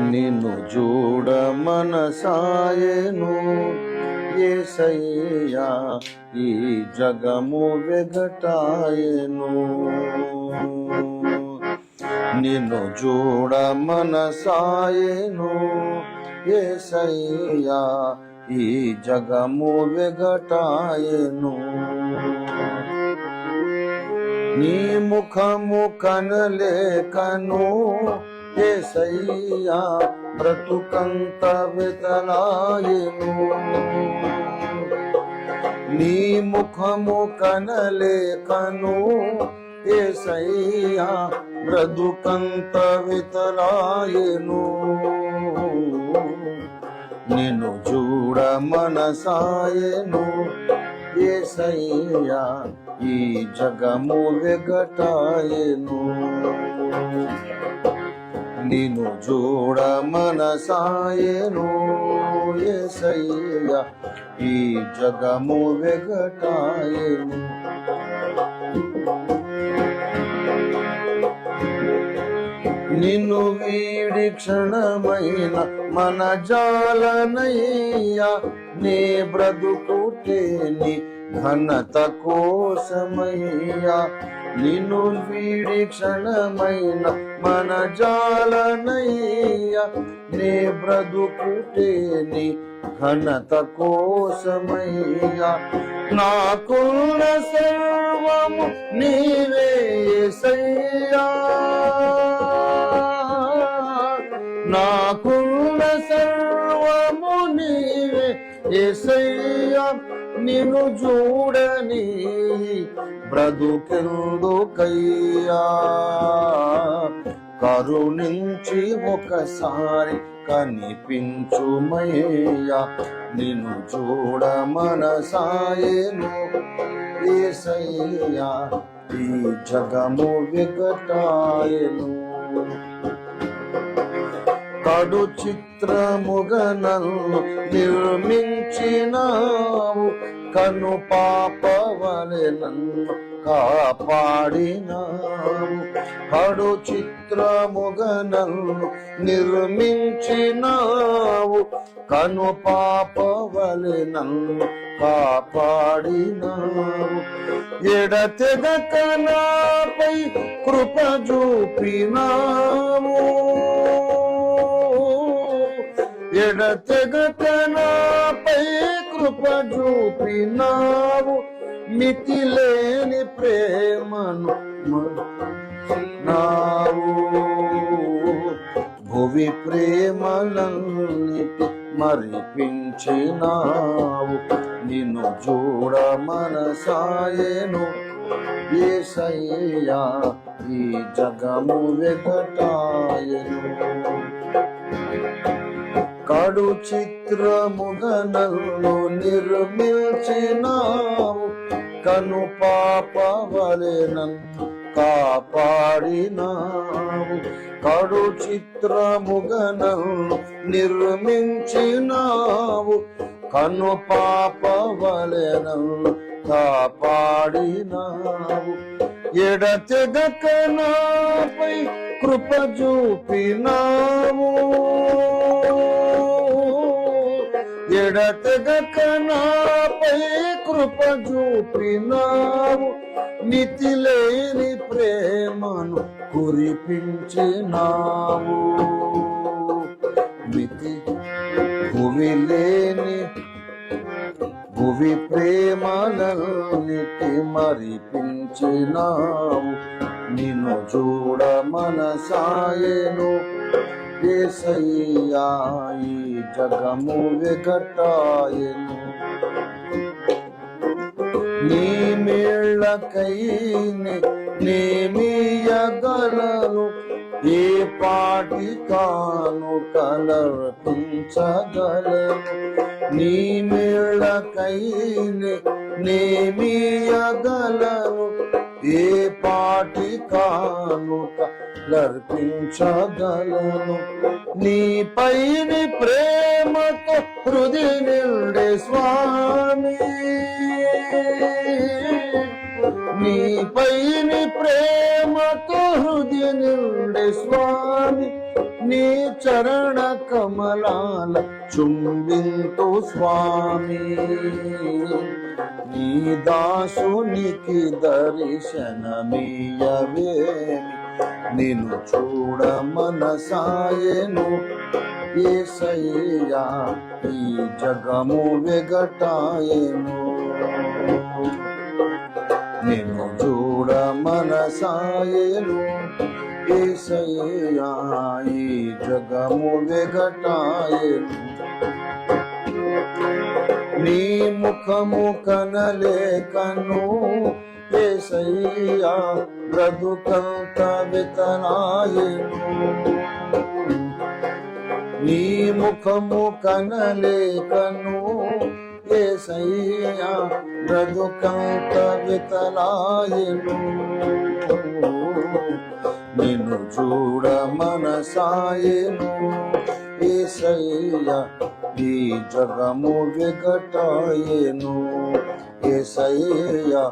నిన్ను చూడ మనసాయను. ఏసయ్యా ఈ జగము వెగటాయను నిన్ను చూడ మనసాయను. ఏసయ్యా ఈ జగము వెగటాయను నీ ముఖము కనలేకను. ఏసయ్యా బ్రతుకంత వితనాయను నీ ముఖము కనలేకను ఏసయ్యా బ్రతుకంత వితనాయను నిన్ను చూడ మనసాయను ఏసయ్యా ఈ జగము వెగటాయను. నిన్ను చూడ మనసాయను ఏసయ్యా. ఈ జగము వెగటాయను. నిన్ను వీడి క్షణమైన మన జాలనయ్యా. నే బ్రతుకుటేని ఘనత కోసమయ్యా నిన్ను వీడి క్షణమైన మన జాలనయ్యా. నే బ్రతుకుటేని ఘనత కోసమయ్యా. నాకున్న సర్వము నీవే సయ్యా నాకున్న సర్వము నీవే యేసయ్యా నిను చూడని బ్రతుకెందుకయ్యా? కరుణించి ఒకసారి కనిపించుమయ్యా. నిన్ను చూడ మనసాయను ఏసయ్యా. ఈ జగము వికటాయను. కడు చిత్రముగనను నిర్మించినావు. కను పాపవలె నన్ను కాపాడినావు. కడు చిత్రముగనను నిర్మించినావు. కను పాపవలె నన్ను కాపాడినావు. ఎడతెగక నాపై కృప చూపినావు. ఎడతెగటనాపై కృప చూపినావు. మితిలేని ప్రేమను నావు భువి ప్రేమలన్నిటి మరిపించినావు. నిన్ను చూడ మనసాయను. ఏసయ్యా ఈ జగము వెగటాయను కడు చిత్రముగనల్లు నిర్మించినావు. కను పాపవలెనన్ను కాపాడినావు. కడు చిత్రముగనల్లు నిర్మించినావు. కను పాపవలెనన్ను కాపాడినావు. ఎడతెగక నాపై కృప చూపినావు. ఎడతెగక నాపై కృప చూపినావు. నితిలేని ప్రేమను కురిపించినావు. మితి భూమి లేని భువి ప్రేమలన్నిటి మరిపించినావు. నిన్ను చూడ మనసాయను ఏసయ్యా ఈ జగము వికటాయను. నీ మేళ్ళకైని నేమియగలను ఏ పాటి కాను కలర్పించగలను. నీ మేళ్ళకైని నేమియగలను ఏ పాటి కానుక లర్పించగలను నీ పైని ప్రేమతో హృది నిండే స్వామి. నీ పైని ప్రేమతో హృది నిండే స్వామి. నీ చరణ కమలాల చుంబింతు స్వామి. నీ దాసునికి దర్శనమీయవేమి నేను చూడ మనసాయను ఏసయ్యా ఈ జగము వెగటాయను. నిన్ను చూడ మనసాయను ఏసయ్యా ఈ జగము వెగటాయను. నీ ముఖము కనలేకను. ఏసయ్యా బ్రతుకంత వితనాయను నీ ముఖము కనలేకను ఏసయ్యా బ్రతుకంత వితనాయను నిన్ను చూడ మనసాయను. ఏసయ్యా ఈ జగము వికటాయను ఏసయ్యా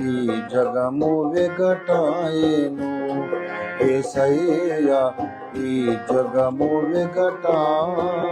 ఈ జగము వికటాయను ఏసయ్యా ఈ జగము వికటాయను